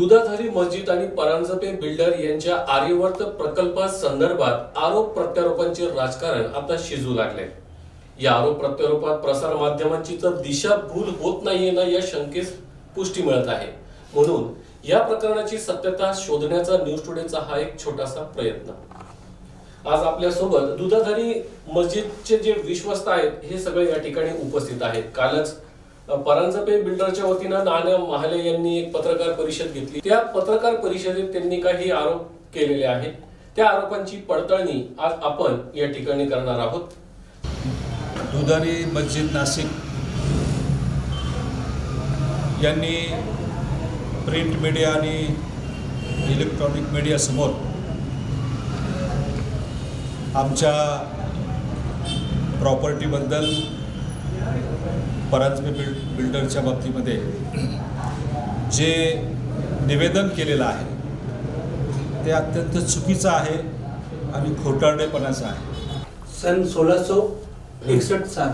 दुधाधारी मस्जिद आणि परांजपे बिल्डर यांच्या आर्यवर्त प्रकल्पासंदर्भात आरोप प्रत्यारोपांचे राजकारण आता शिजू लागले. या आरोप प्रत्यारोपात प्रसार माध्यमांची तर दिशाभूल होत नाहीये ना या शंकेस पुष्टी मिळत आहे. म्हणून या प्रकरणाची सत्यता शोधण्याचा न्यूज टुडेचा हा एक छोटासा प्रयत्न. आज आपल्यासोबत दुधाधारी मस्जिदचे जे विश्वस्त आहेत हे सगळे या ठिकाणी उपस्थित आहेत. कालच परांजपे बिल्डरच्या वतीनं नाना महाले यांनी एक पत्रकार परिषद घेतली. त्या पत्रकार परिषदेत त्यांनी काही आरोप केलेले आहेत. त्या आरोपांची पडताळणी आज आपण या ठिकाणी करणार आहोत. दुधारी मस्जिद नाशिक यांनी प्रिंट मीडिया आणि इलेक्ट्रॉनिक मीडियासमोर आमच्या प्रॉपर्टीबद्दल परांजपे बिल बिल्डरच्या बाबतीमध्ये जे निवेदन केलेलं आहे ते अत्यंत चुकीचं आहे आणि खोटारडेपणाचं आहे. सन 1661 साल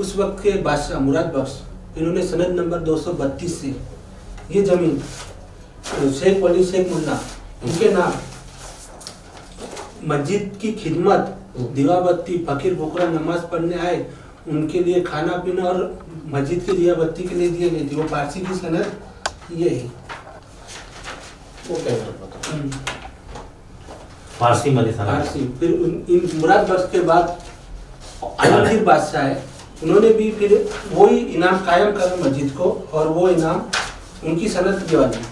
उस वक्त के बादशाह मुराद बख्श इन्होंने सनद नंबर 232 से ये जमीन शेख वली शेख मुन्ना इनके नाम मस्जिद की खिदमत दिवाबत्ती फकीर बोकरा नमाज पढ़ने आए उनके लिए खाना पीना और मस्जिद की दियाबत्ती के लिए दिए गए थे। वो पारसी की सनद ये है? हम्म। सांगा फारसी फिर उन, इन मुराद बख्श के बाद आलमगीर बादशाह है। उन्होंने भी फिर वही इनाम कायम करा मस्जिद को और वो इनाम उनकी सनत के वाली।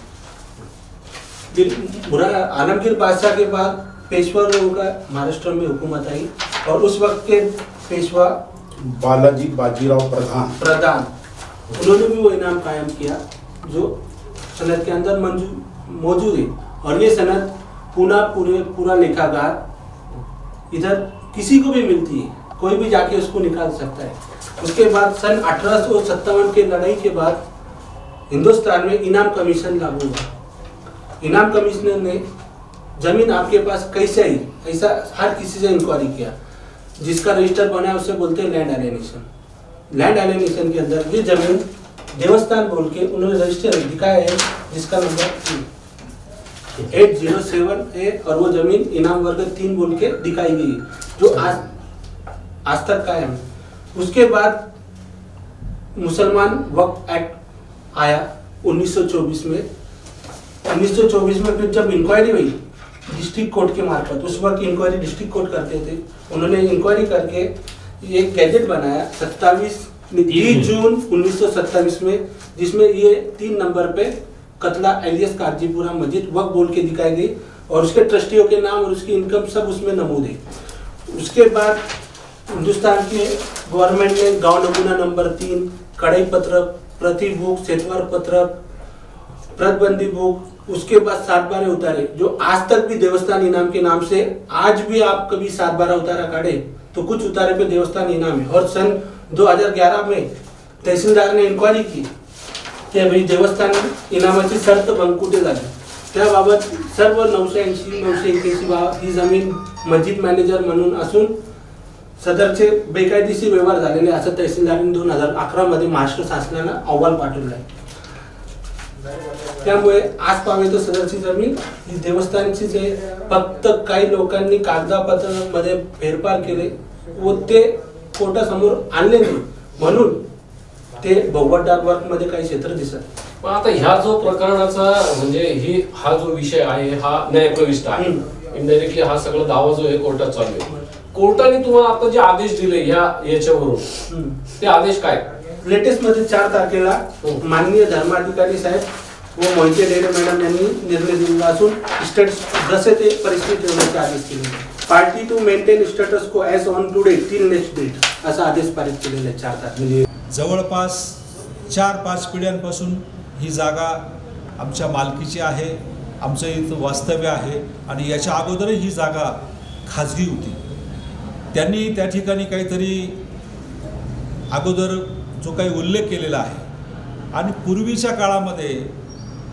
फिर मुरा आलमगीर बादशाह के बाद पेशवा लोगों का महाराष्ट्र में हुकूमत आई और उस वक्त के पेशवा बालाजी बाजीराव प्रधान। प्रधान। उन्होंने भी वो इनाम कायम किया, जो सनत के अंदर मौजूद है। और ये सनत पूरा पूरे, पूरा लेखागार इधर किसी को भी मिलती है, कोई भी जाके उसको निकाल सकता है। उसके बाद सन अठारह के लड़ाई के बाद हिंदुस्तान में इनाम कमीशन लागू हुआ। इनाम कमिश्नर ने, ज़मीन आपके पास कैसे आई? ऐसा हर किसी से इंक्वायरी किया। जिसका रजिस्टर बना है, उसे बोलते हैं लैंड एलिनेशन लैंड एलिनेशन के अंदर ये ज़मीन देवस्थान बोल के उन्होंने रजिस्टर दिखाया है, जिसका नंबर एट ज़ीरो सेवन है और वो ज़मीन इनाम वर्ग तीन बोल के दिखाई गई जो आज आज तक का है। उसके बाद मुसलमान वक्त एक्ट आया 1924 में। 1924 में फिर जब इंक्वायरी हुई डिस्ट्रिक्ट कोर्ट के मार्फत, उस वक्त इंक्वायरी डिस्ट्रिक्ट कोर्ट करते थे। उन्होंने इंक्वायरी करके एक गैजेट बनाया सत्ताईस तीस जून। 1927 में जिसमें ये तीन नंबर पे कतला एलियस काजीपुरा मस्जिद वक्त बोल के दिखाई गई और उसके ट्रस्टियों के नाम और उसकी इनकम सब उसमें नमूद। है उसके बाद हिंदुस्तान के गवर्नमेंट ने गाँव नमूना नंबर तीन कड़ाई पत्र प्रति बुक सेतवार पत्र प्रतिबंधी बुक उसके बाद सात बारह उतारे जो आज तक भी देवस्थान इनाम के नाम से आज भी आप कभी सात बारह उतारा काटे तो कुछ उतारे पे देवस्थान इनाम है। और सन 2011 में तहसीलदार ने इन्क्वायरी की की भाई देवस्थान इनामाची शर्त बनकुटे झाली? त्याबाबत सर्व नऊशे ऐंशी नऊशे एक्याऐंशी बाब ही जमीन मस्जिद मॅनेजर म्हणून असून सदरचे बेकायदेशीर व्यवहार झालेले असं तहसीलदारांनी दोन हजार अकरामध्ये महाराष्ट्र शासनानं अहवाल पाठवला आहे. त्यामुळे आज पाहावे तर सदरची जमीन. ही देवस्थानचीच आहे फक्त काही लोकांनी कागदापत्रांमध्ये फेरफार केले व ते कोर्टासमोर आणले नाही. म्हणून ते भगवत वर्कमध्ये काही क्षेत्र दिसत पण आता ह्या जो प्रकरणाचा म्हणजे ही हा जो विषय आहे हा न्यायप्रविष्ट आहे. इनडायरेक्टली हा सगळा दावा जो आहे कोर्टात चालू आहे. कोर्टाने तुम्हाला आता जे आदेश दिले ह्या याच्यावरून. ते आदेश काय? लेटेस्टमध्ये चार तारखेला माननीय धर्माधिकारी साहेब व मोहिते डेरे मॅडम यांनी निर्णय दिलेला असून स्टेटस जसे ते परिस्थिती ठेवण्याचे आदेश केले party to maintain status quo as on today till next date असा आदेश पारित केलेला आहे चार म्हणजे जवळपास चार पाच पिढ्यांपासून ही जागा आमच्या मालकीची आहे आमचं इथं वास्तव्य आहे आणि याच्या अगोदरही ही जागा खाजगी होती. त्यांनी त्या ठिकाणी काहीतरी अगोदर जो काही उल्लेख केलेला आहे आणि पूर्वीच्या काळामध्ये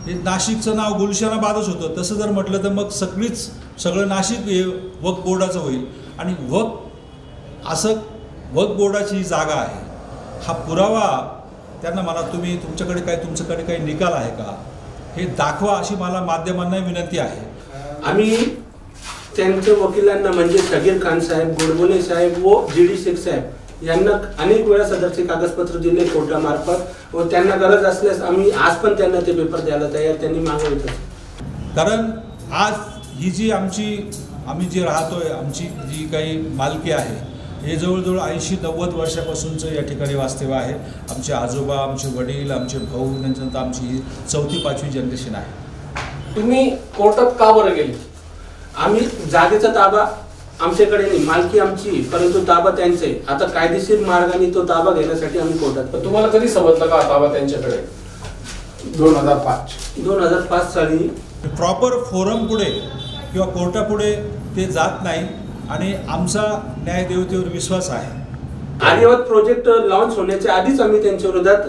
हे नाशिकचं नाव गुलशनाबादच होतं. तसं जर म्हटलं तर मग सगळीच सगळं नाशिक हे वक्फ बोर्डाचं होईल. आणि वक असं वक्फ बोर्डाची ही जागा आहे. हा पुरावा त्यांना मला तुम्ही तुमच्याकडे काय तुमच्याकडे काही निकाल आहे का? हे दाखवा अशी मला माध्यमांना विनंती आहे. आम्ही त्यांच्या वकिलांना म्हणजे सगीर खान साहेब गोडबोले साहेब व जी डी शेख साहेब यांना अनेक वेळा सदरचे कागदपत्र दिले कोर्टामार्फत व त्यांना गरज असल्यास आम्ही आज पण त्यांना ते पेपर द्यायला तयार त्यांनी मागवलं कारण आज ही जी आमची आम्ही जी राहतोय आमची जी काही मालकी आहे हे जवळजवळ ऐंशी नव्वद वर्षापासूनचं या ठिकाणी वास्तव्य आहे. आमचे आजोबा आमचे वडील आमचे भाऊ त्याच्यानंतर आमची ही चौथी पाचवी जनरेशन आहे. तुम्ही कोर्टात का बरं गेले? आम्ही जागेचा ताबा आमच्याकडे नाही मालकी आमची परंतु ताबा त्यांचा. आहे आता कायदेशीर मार्गाने तो ताबा घेण्यासाठी आम्ही कोर्टात पण तुम्हाला कधी समजलं का ताबा त्यांच्याकडे? दोन हजार पाच. दोन हजार पाच साली प्रॉपर फोरम पुढे किंवा कोर्टापुढे ते जात नाही आणि आमचा न्यायदेवतेवर विश्वास आहे. आर्यवत प्रोजेक्ट लॉन्च होण्याच्या आधीच आम्ही त्यांच्या विरोधात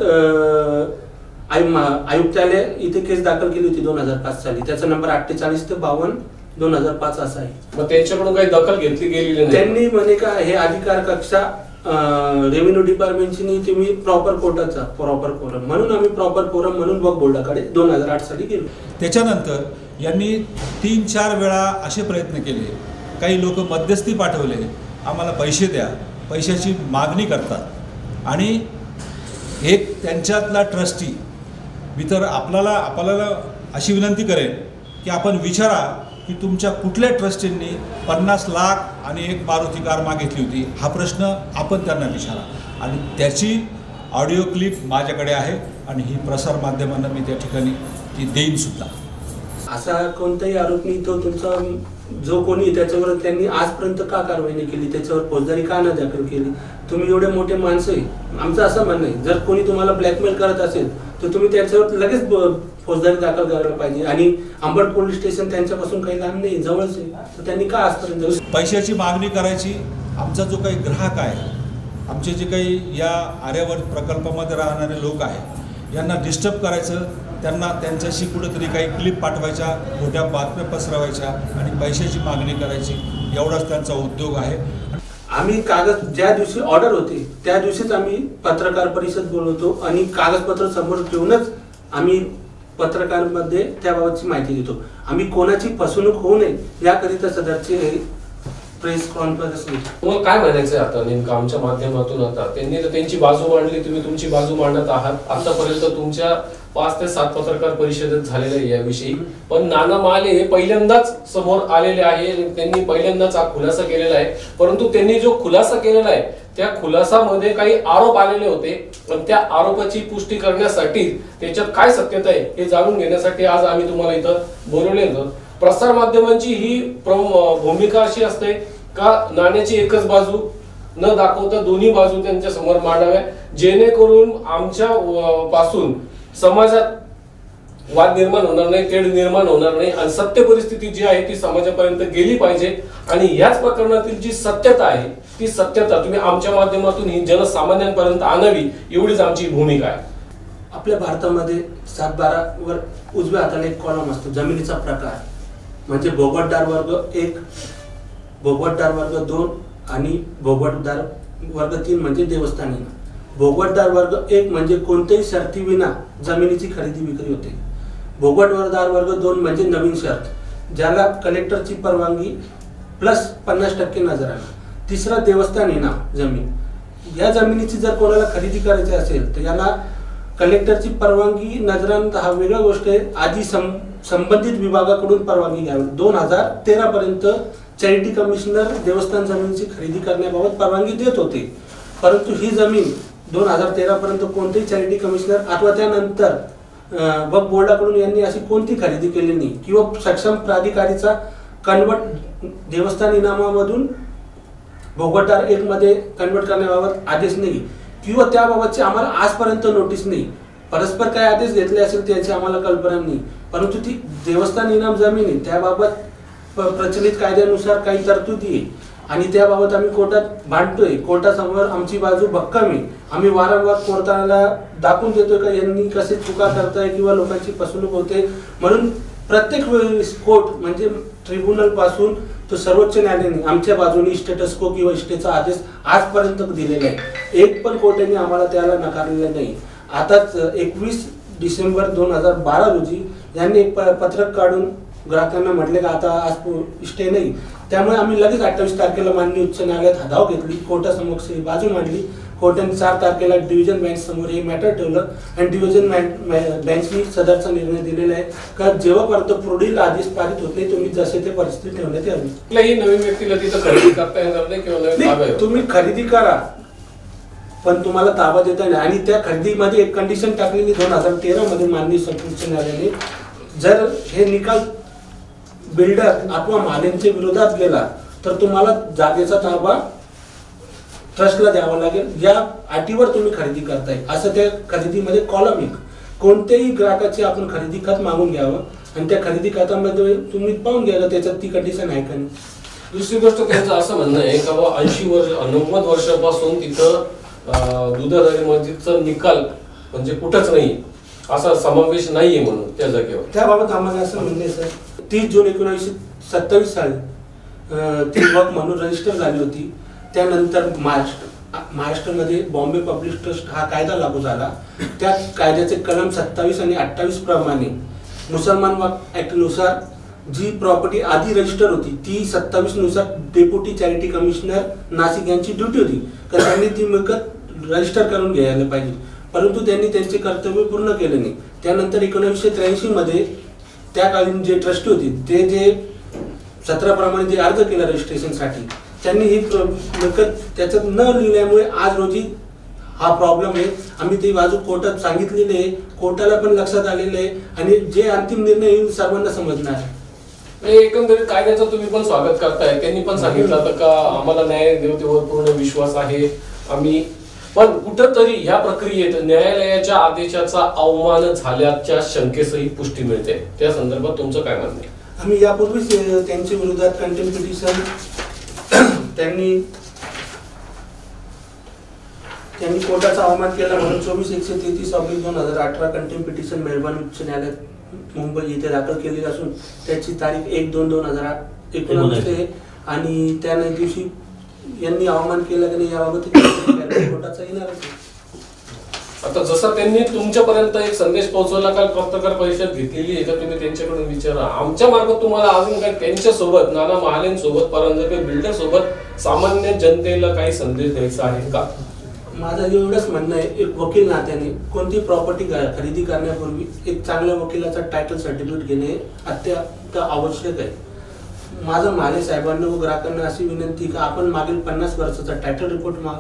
आयुक्तालय इथे केस दाखल केली होती दोन हजार पाच साली. त्याचा नंबर अठ्ठेचाळीस ते बावन्न. दोन हजार पाच असा आहे. मग त्यांच्याकडून काही दखल घेतली गेलेली नाही. त्यांनी म्हणे का हे अधिकार कक्षा रेव्हेन्यू डिपार्टमेंटची नाही तुम्ही प्रॉपर कोर्टाचा प्रॉपर फोरम म्हणून आम्ही प्रॉपर फोरम म्हणून वक बोर्डाकडे दोन हजार आठ साली गेलो. त्याच्यानंतर यांनी तीन चार वेळा असे प्रयत्न केले. काही लोक मध्यस्थी पाठवले आम्हाला पैसे द्या पैशाची मागणी करतात. आणि एक त्यांच्यातला ट्रस्टी मी तर आपल्याला आपल्याला अशी विनंती करेन की आपण विचारा की तुमच्या कुठल्या ट्रस्टींनी पन्नास लाख आणि एक मारुती कार मागितली होती? हा प्रश्न आपण त्यांना विचारा. आणि त्याची ऑडिओ क्लिप माझ्याकडे आहे आणि ही प्रसारमाध्यमांना मी त्या ठिकाणी ती देईन सुद्धा. असा कोणताही आरोप नाही तो तुमचा जो कोणी त्याच्यावर त्यांनी आजपर्यंत का कारवाई नाही केली त्याच्यावर फौजदारी का ना दाखल केली? तुम्ही एवढे मोठे माणसं आहे. आमचं असं म्हणणं आहे जर कोणी तुम्हाला ब्लॅकमेल करत असेल तर तुम्ही त्याच्यावर लगेच फौजदारी दाखल करायला पाहिजे. आणि अंबड पोलीस स्टेशन त्यांच्यापासून काही लांब नाही जवळच आहे. तर त्यांनी का आजपर्यंत पैशाची मागणी करायची आमचा जो काही ग्राहक आहे आमचे जे काही या आर्यावर्त प्रकल्पामध्ये राहणारे लोक आहेत यांना डिस्टर्ब करायचं त्यांना त्यांच्याशी कुठेतरी काही क्लिप पाठवायच्या मोठ्या बातम्या पसरवायच्या आणि पैशाची मागणी करायची एवढाच त्यांचा उद्योग आहे. आम्ही कागद ज्या दिवशी ऑर्डर होते त्या दिवशीच आम्ही पत्रकार परिषद बोलवतो आणि कागदपत्र समोर ठेवूनच आम्ही पत्रकारांमध्ये त्याबाबतची माहिती देतो. आम्ही कोणाची फसवणूक होऊ नये याकरिता सदरचे हे प्रेस कॉन्फरन्स तुम्हाला काय म्हणायचंय आता? नेमकं आमच्या माध्यमातून आता? त्यांनी तर त्यांची बाजू मांडली तुम्ही तुमची बाजू मांडत आहात. आतापर्यंत तुमच्या पाच ते सात पत्रकार परिषदेत झालेले आहे याविषयी. पण नाना माले हे पहिल्यांदाच समोर आलेले आहे त्यांनी पहिल्यांदाच हा खुलासा केलेला आहे. परंतु त्यांनी जो खुलासा केलेला आहे त्या खुलासामध्ये काही आरोप आलेले होते. पण त्या आरोपाची पुष्टी करण्यासाठी त्याच्यात काय सत्यता आहे हे जाणून घेण्यासाठी आज आम्ही तुम्हाला इथं बोलवले होतं प्रसार माध्यमांची ही भूमिका अशी असते का नाण्याची एकच बाजू न दाखवता दोन्ही बाजू त्यांच्यासमोर मांडाव्या. जेणेकरून आमच्या पासून समाजात वाद निर्माण होणार नाही तेढ निर्माण होणार नाही. आणि सत्य परिस्थिती जी आहे ती समाजापर्यंत गेली पाहिजे. आणि याच प्रकरणातील जी सत्यता आहे ती सत्यता तुम्ही आमच्या माध्यमातून ही जनसामान्यांपर्यंत आणावी एवढीच आमची भूमिका आहे. आपल्या भारतामध्ये सात बारा वर उजव्या हाताला एक कॉलम असतो जमिनीचा प्रकार. म्हणजे भोगवटदार वर्ग एक भोगवटदार वर्ग दोन आणि भोगटदार वर्ग तीन म्हणजे देवस्थानी भोगवटदार वर्ग एक म्हणजे कोणत्याही शर्तीविना जमिनीची खरेदी विक्री होते. भोगवटदार वर्ग दोन म्हणजे नवीन शर्त ज्याला कलेक्टरची परवानगी प्लस पन्नास टक्के नजराना. तिसरा देवस्थान इनाम जमीन. या जमिनीची जर कोणाला खरेदी करायची असेल तर याला कलेक्टरची परवानगी नजरांत हा वेगळा गोष्ट आहे. आधी सं संबंधित विभागाकडून परवानगी घ्यावी. दोन हजार तेरापर्यंत चॅरिटी कमिशनर देवस्थान जमिनीची खरेदी करण्याबाबत परवानगी देत होते. परंतु ही जमीन दोन हजार तेरा पर्यंत कोणतेही चॅरिटी कमिशनर अथवा त्यानंतर अं, वक्फ बोर्डाकडून यांनी अशी कोणती खरेदी केली नाही? किंवा सक्षम प्राधिकारीचा कन्वर्ट देवस्थान इनामामधून भोगवटदार एक मध्ये कन्वर्ट करण्याबाबत आदेश नाही. किंवा त्याबाबतची आम्हाला आजपर्यंत नोटीस नाही. परस्पर काय आदेश घेतले असेल त्याची आम्हाला कल्पना नाही. परंतु ती देवस्थान इनाम जमीन आहे त्याबाबत प- प्रचलित कायद्यानुसार काही तरतुदी आहे. आणि त्याबाबत आम्ही कोर्टात भांडतोय. कोर्टासमोर आमची बाजू भक्कम आहे. आम्ही वारंवार कोर्टाला दाखवून देतोय का यांनी कसे चुका करताय किंवा लोकांची फसवणूक होते. म्हणून प्रत्येक वेळेस कोर्ट म्हणजे ट्रिब्युनलपासून तो सर्वोच्च न्यायालयाने आमच्या बाजूने स्टेटस को किंवा इष्टेचा आदेश आजपर्यंत दिलेला आहे. एक पण कोर्टाने आम्हाला त्याला नकारलेला नाही. आताच एकवीस डिसेंबर दोन हजार बारा रोजी यांनी एक प- पत्रक काढून ग्राहकांना म्हटले का आता आज स्टे नाही. त्यामुळे आम्ही लगेच अठ्ठावीस तारखेला माननीय उच्च न्यायालयात धाव घेतली. कोर्टासमक्ष ही बाजू मांडली. कोर्टाने चार तारखेला डिव्हिजन बँक समोर हे मॅटर ठेवलं आणि डिव्हिजन बँकनी सदरचा निर्णय दिलेला आहे. का जेव्हापर्यंत पुढील आदेश पारित होत नाही तुम्ही जसे ते परिस्थिती ठेवण्यात यावी कुठल्याही नवीन व्यक्तीला तिथं खरेदी करता येणार नाही किंवा येणार. तुम्ही खरेदी करा. पण तुम्हाला ताबा देता नाही आणि त्या खरेदीमध्ये एक कंडिशन टाकलेली दोन हजार तेरा मध्ये माननीय सर्वोच्च न्यायालयाने. जर हे निकाल बिल्डर अथवा मालेंच्या विरोधात गेला तर तुम्हाला जागेचा ताबा ट्रस्टला द्यावा लागेल. या अटीवर तुम्ही खरेदी करताय. असं त्या खरेदीमध्ये कॉलम एक. कोणत्याही ग्राहकाची आपण खरेदी खत मागून घ्यावं आणि त्या खरेदी खतामध्ये तुम्ही पाहून घ्यायला त्याच्यात ती कंडिशन आहे का नाही. दुसरी गोष्ट त्यांचं असं म्हणणं आहे का बाबा ऐंशी वर्ष नव्वद वर्षापासून तिथं दुधाधारी मस्जिदचा निकाल म्हणजे कुठंच नाही. असा समावेश नाहीये म्हणून त्या जागेवर. त्याबाबत आम्हाला असं म्हणणे सर. तीस जून एकोणीसशे सत्तावीस साली ती वक म्हणून रजिस्टर झाली होती. त्यानंतर महाराष्ट्र महाराष्ट्रामध्ये बॉम्बे पब्लिक ट्रस्ट हा कायदा लागू झाला. त्या कायद्याचे कलम सत्तावीस आणि अठ्ठावीस प्रमाणे मुसलमान वक जी प्रॉपर्टी आधी रजिस्टर होती ती सत्तावीसनुसार डेप्युटी चॅरिटी कमिशनर नाशिक यांची ड्युटी होती. तर त्यांनी ती मिळकत रजिस्टर करून घ्यायला पाहिजे. परंतु त्यांनी त्यांचे कर्तव्य पूर्ण केले नाही. त्यानंतर एकोणीसशे त्र्याऐंशी मध्ये त्याकालीन जे ट्रस्टी होती ते जे सत्राप्रमाणे जे अर्ज केला रजिस्ट्रेशनसाठी त्यांनी ही मिळकत त्याच्यात न लिहिल्यामुळे आज रोजी हा प्रॉब्लेम आहे. आम्ही ती बाजू कोर्टात सांगितलेली आहे. कोर्टाला पण लक्षात आलेलं आहे. आणि जे अंतिम निर्णय येईल सर्वांना समजणार आहे. म्हणजे एकंदरीत कायद्याचं तुम्ही पण स्वागत करताय. त्यांनी पण सांगितलं होतं का आम्हाला न्याय देवतेवर पूर्ण विश्वास आहे. आम्ही पण कुठंतरी ह्या प्रक्रियेत न्यायालयाच्या आदेशाचा अवमान झाल्याच्या शंकेसही पुष्टी मिळते. त्या संदर्भात तुमचं काय म्हणणं आहे? आम्ही यापूर्वीच त्यांच्या विरोधात कंटेम पिटिशन त्यांनी त्यांनी कोर्टाचा अवमान केला म्हणून चोवीस एकशे तेहतीस ऑब्लिक दोन हजार अठरा कंटेम पिटिशन मेहरबानी उच्च न्यायालयात मुंबई येथे दाखल केलेली असून त्याची तारीख एक दोन दोन हजार एकोणावीस आहे. आणि त्या दिवशी यांनी अवमान केलं की नाही याबाबत कोर्टाचा येणारच आहे. आता जसा त्यांनी तुमच्यापर्यंत एक संदेश पोहोचवला काल पत्रकार परिषद घेतलेली आहे तर तुम्ही त्यांच्याकडून विचारा. आमच्या मार्फत तुम्हाला अजून काही त्यांच्यासोबत नाना महालेंसोबत परांजपे बिल्डर सोबत सामान्य जनतेला काही संदेश द्यायचा आहे का? माझं एवढंच म्हणणं आहे एक वकील नात्याने कोणती प्रॉपर्टी खरेदी करण्यापूर्वी एक चांगल्या वकिलाचा टायटल सर्टिफिकेट घेणे अत्यंत आवश्यक आहे. माझं माले साहेबांना व ग्राहकांना अशी विनंती की आपण मागील पन्नास वर्षाचा टायटल रिपोर्ट मा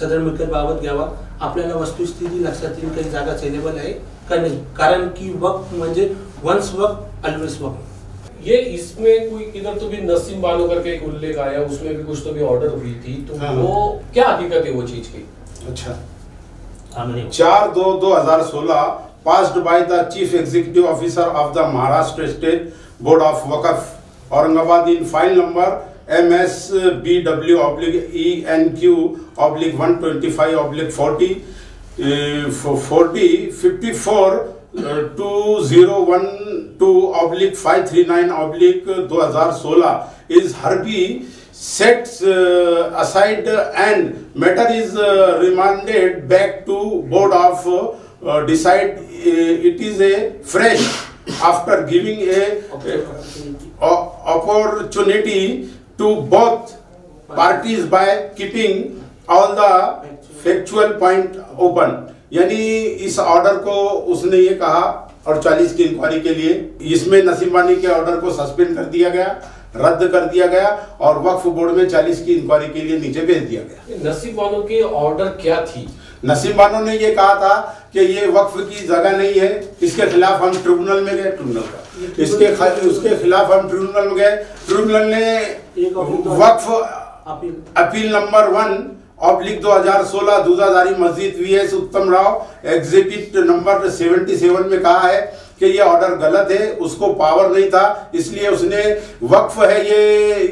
सदर मिळकत बाबत घ्यावा. आपल्याला वस्तुस्थिती लक्षात येईल काही जागा सेलेबल आहे का नाही? कारण की वक्त म्हणजे वन्स वक्त ऑलवेज वक्त. ये इसमें कोई किधर तो भी नसीम बानो करके एक उल्लेख आया उसमें भी कुछ तो भी ऑर्डर हुई थी तो हाँ। वो क्या हकीकत है वो चीज की? अच्छा। हाँ। मैंने चार दो दो हजार सोलह passed by the chief executive officer of the Maharashtra state board of Waqf Aurangabad in file number M S B W oblique E N Q oblique one twenty five oblique forty forty fifty four two zero one two oblique five three nine oblique दो हज़ार सोलह is hereby sets uh, aside and matter is uh, remanded back to board of uh, decide uh, it after giving a, a opportunity to both parties by keeping all the factual point open. यानी इस order को उसने ये कहा और 40 की inquiry के लिए इसमें नसीम वानी के ऑर्डर को सस्पेंड कर दिया गया रद्द कर दिया गया और वक्फ बोर्ड में 40 की इंक्वायरी के लिए नीचे भेज दिया गया। नसीब बानो की ऑर्डर क्या थी? नसीम बानो ने ये कहा था कि ये वक्फ की जगह नहीं है इसके खिलाफ हम ट्रिब्यूनल में गए ट्रिब्यूनल का। इसके उसके खिलाफ हम ट्रिब्यूनल में गए। ट्रिब्यूनल ने वक्फ appeal. Appeal number one oblique 2016 Dudhadhari Masjid V S उत्तम राव एग्जिबिट नंबर 77 में कहा है कि ये ऑर्डर गलत है उसको पावर नहीं था इसलिए उसने वक्फ है ये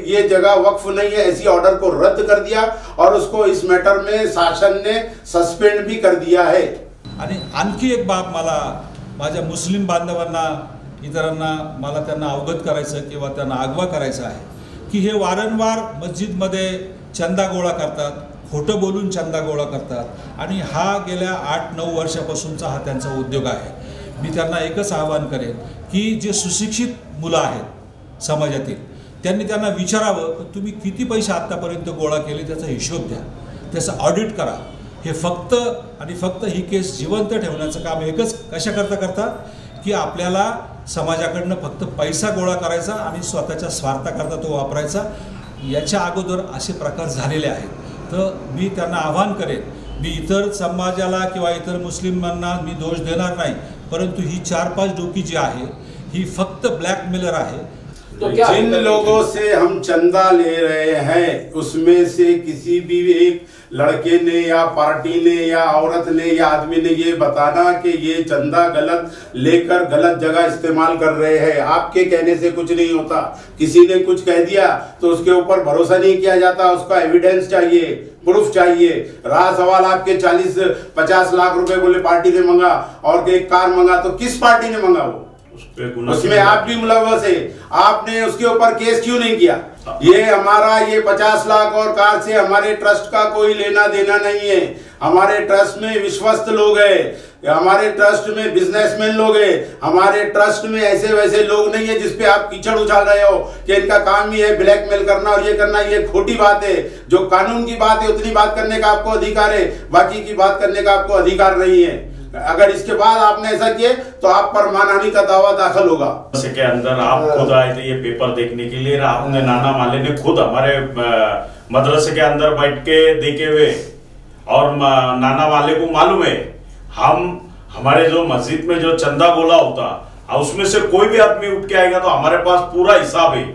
ये जगह वक्फ नहीं है ऐसी ऑर्डर को रद्द कर दिया और उसको इस मैटर में शासन ने सस्पेंड भी कर दिया है। आणि आणखी एक बाब मला माझ्या मुस्लिम बांधवांना इतरांना मला त्यांना अवगत करायचं किंवा त्यांना आगवा करायचं आहे की हे वारंवार मस्जिदमध्ये चंदा गोळा करतात खोटं बोलून चंदा गोळा करतात आणि हा गेल्या आठ नऊ वर्षापासूनचा हा त्यांचा उद्योग आहे. मी त्यांना एकच आवाहन करेन की जे सुशिक्षित मुलं आहेत समाजातील त्यांनी त्यांना विचारावं तुम्ही किती पैसे आत्तापर्यंत गोळा केले त्याचा हिशोब द्या. त्याचं ऑडिट करा. हे फक्त आणि फक्त ही केस जिवंत ठेवण्याचं काम एकच कशा करता करतात? की आपल्याला समाजाकडनं फक्त पैसा गोळा करायचा आणि स्वतःच्या स्वार्थाकरता तो वापरायचा. याच्या अगोदर असे प्रकार झालेले आहेत. तर मी त्यांना आवाहन करेन मी इतर समाजाला किंवा इतर मुस्लिमांना मी दोष देणार नाही परंतु ही चार पाच डोकी जी आहे ही फक्त ब्लॅकमेलर आहे. तो क्या? जिन लोगों से हम चंदा ले रहे हैं, उसमें से किसी भी एक लड़के ने या पार्टी ने या औरत ने या आदमी ने ये बताना कि ये चंदा गलत लेकर गलत जगह इस्तेमाल कर रहे हैं। आपके कहने से कुछ नहीं होता। किसी ने कुछ कह दिया तो उसके ऊपर भरोसा नहीं किया जाता। उसका एविडेंस चाहिए प्रूफ चाहिए। रहा सवाल आपके 40 50 लाख रुपए बोले पार्टी ने मंगा और एक कार मंगा तो किस पार्टी ने मंगा वो? उसमें आप भी मुलवस है। आपने उसके ऊपर केस क्यों नहीं किया? ये हमारा ये पचास लाख और कार से हमारे ट्रस्ट का कोई लेना देना नहीं है। हमारे ट्रस्ट में विश्वस्त लोग हैं। हमारे ट्रस्ट में बिजनेसमैन लोग हैं। हमारे ट्रस्ट में ऐसे वैसे लोग नहीं है जिसपे आप कीचड़ उछाल रहे हो कि इनका काम ही है ब्लैकमेल करना और ये करना ये खोटी बात है। जो कानून की बात है उतनी बात करने का आपको अधिकार है। बाकी की बात करने का आपको अधिकार नहीं है। अगर इसके बाद आपने ऐसा किए तो आप पर मानहानि का दावा दाखिल होगा। के अंदर आप खुद आए थे ये पेपर देखने के लिए आपने नाना माले ने खुद हमारे मदरसे के अंदर बैठ के देखे हुए। और नाना माले को मालूम है हम हमारे जो मस्जिद में जो चंदा बोला होता और उसमें से कोई भी आदमी उठ के आएगा तो हमारे पास पूरा हिसाब है।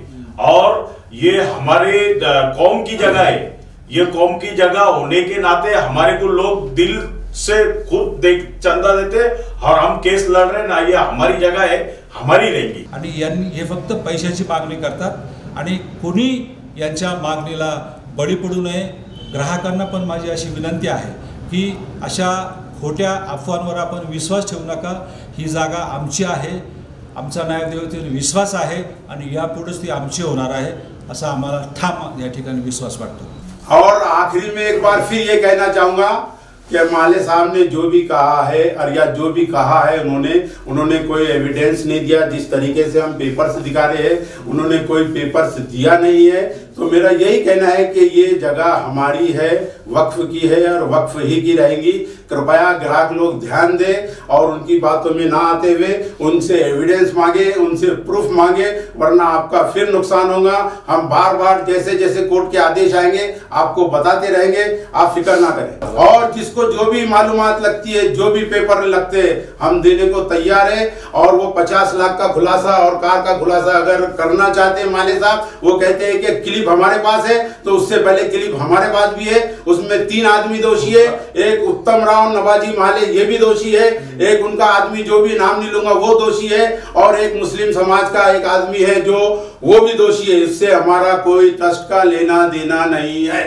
और ये हमारे कौम की जगह है। ये कौम की जगह होने के नाते हमारे को लोग दिल से खुद देख चंदा देते और हम केस लड़ रहे ना ये हमारी जगह है हमारी रहेंगी आणि यांनी हे फक्त पैशाची मागणी करतात. आणि कोणी यांच्या मागणीला बळी पडू नये ग्राहकांना पण माझी अशी विनंती आहे की अशा खोट्या अफवांवर आपण विश्वास ठेवू नका. ही जागा आमची आहे आमचा न्यायदेवतेवर विश्वास आहे आणि यापुढेच ती आमची होणार आहे असा आम्हाला ठाम या ठिकाणी विश्वास वाटतो. और आखिरी में एक बार फिर ये कहना चाहूंगा कि माले साहब ने जो भी कहा है और या जो भी कहा है उन्होंने उन्होंने कोई एविडेंस नहीं दिया जिस तरीके से हम पेपर्स दिखा रहे हैं, उन्होंने कोई पेपर्स दिया नहीं है। तो मेरा यही कहना है कि ये जगह हमारी है वक्फ की है और वक्फ ही की रहेगी। कृपया ग्राहक लोग ध्यान दें और उनकी बातों में ना आते हुए उनसे एविडेंस मांगे, उनसे प्रूफ मांगे, वरना आपका फिर नुकसान होगा। हम बार बार जैसे जैसे कोर्ट के आदेश आएँगे, आपको बताते रहेंगे। आप फ़िक्र ना करें। और जिसको जो भी मालूम लगती है, जो भी पेपर लगते हम देने को तैयार है। और वो पचास लाख का खुलासा और कार का खुलासा अगर करना चाहते हैं माले साहब, वो कहते हैं कि क्लिप हमारे पास है तो उससे पहले क्लिप हमारे पास भी है उसमें तीन आदमी दोषी है, एक उत्तम राव नवाजी माले, ये भी दोषी है, एक उनका आदमी जो भी नाम नहीं लूँगा, वो दोषी है, और एक मुस्लिम समाज का एक आदमी है जो, वो भी दोषी है। इससे हमारा कोई ट्रस्ट का लेना देना नहीं है।